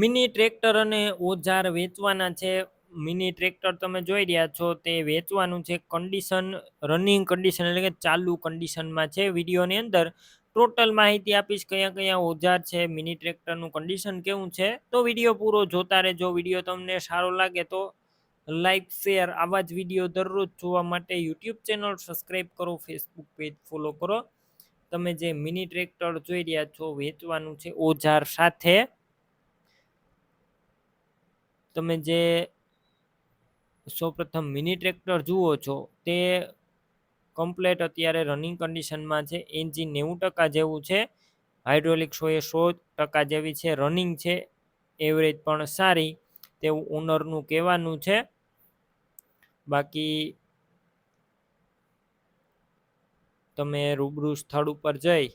Mini tractor અને ઓજાર વેચવાના છે. મિની ટ્રેક્ટર તમે જોઈ રહ્યા છો, તે વેચવાનું છે કન્ડિશન રનિંગ કન્ડિશન એટલે કે ચાલુ કન્ડિશનમાં છે. વિડીયોની અંદર ટોટલ માહિતી આપીશ કયા કયા ઓજાર છે, મિની ટ્રેક્ટરનું કન્ડિશન કેવું છે. તો વીડિયો પૂરો જોતા રહેજો, વીડિયો તમને સારો લાગે તો લાઈક શેર આવા જ વીડિયો દરરોજ જોવા માટે યુટ્યુબ ચેનલ સબસ્ક્રાઈબ કરો ફેસબુક પેજ ફોલો કરો. તમે જે મિની ટ્રેક્ટર જોઈ રહ્યા છો, વેચવાનું છે ઓજાર સાથે તમે જે સૌપ્રથમ મિની ટ્રેક્ટર જુઓ છો, તે કમ્પ્લેટ અત્યારે રનિંગ કન્ડિશનમાં છે. એન્જિન નેવું ટકા જેવું છે. હાઇડ્રોલિક સોએ સો ટકા જેવી છે. રનિંગ છે એવરેજ પણ સારી. તેવું ઓનરનું કહેવાનું છે. બાકી તમે રૂબરૂ સ્થળ ઉપર જઈ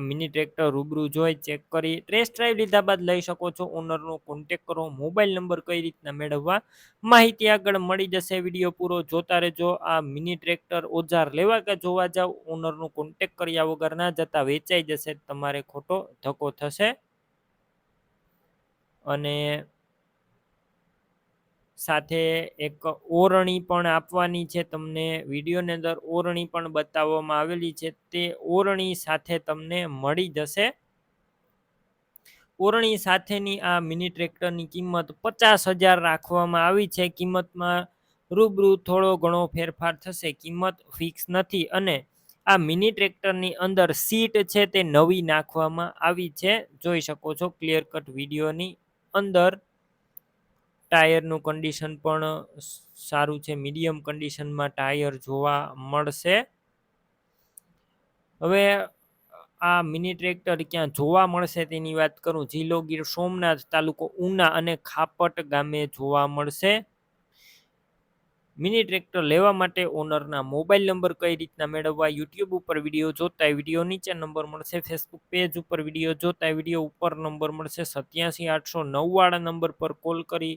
મિની ટ્રેક્ટર રૂબરૂ જોઈ ચેક કરી. ટેસ્ટ ડ્રાઈવ લીધા બાદ લઈ શકો છો. ઓનરનો કોન્ટેક કરો. મોબાઈલ નંબર કઈ રીતના મેળવવા? માહિતી આગળ મળી જશે. વીડિયો પૂરો જોતા રહેજો. આ મિની ટ્રેક્ટર ઓજાર લેવા કે જોવા જાવ? ઓનરનો કોન્ટેક કર્યા વગર ના જતા વેચાઈ જશે. તમારે ખોટો ધક્કો થશે. અને સાથે એક ઓરણી પણ આપવાની છે. તમને વિડીયોની અંદર ઓરણી પણ બતાવવામાં આવેલી છે. તે ઓરણી સાથે તમને મળી જશે. ઓરણી સાથેની આ મિની ટ્રેક્ટરની કિંમત પચાસ હજાર રાખવામાં આવી છે. કિંમતમાં રૂબરૂ થોડો ઘણો ફેરફાર થશે. કિંમત ફિક્સ નથી અને આ મિની ટ્રેક્ટરની અંદર સીટ છે તે નવી નાખવામાં આવી છે. જોઈ શકો છો ક્લિયર કટ વિડીયોની અંદર. ટાયરનું કન્ડિશન પણ સારું છે. મીડિયમ કન્ડિશનમાં ટાયર જોવા મળશે. હવે આ મિની ટ્રેક્ટર ક્યાં જોવા મળશે તેની વાત કરું. જિલ્લો ગીર સોમનાથ તાલુકો ઉના અને ખાપટ ગામે જોવા મળશે. મિની ટ્રેક્ટર લેવા માટે ઓનરના મોબાઈલ નંબર કઈ રીતના મેળવવા યુટ્યુબ ઉપર વીડિયો જોતા વીડિયો નીચે નંબર મળશે. ફેસબુક પેજ ઉપર વીડિયો જોતા વીડિયો ઉપર નંબર મળશે. સત્યાસી આઠસો નવ્વાળા નંબર પર કોલ કરી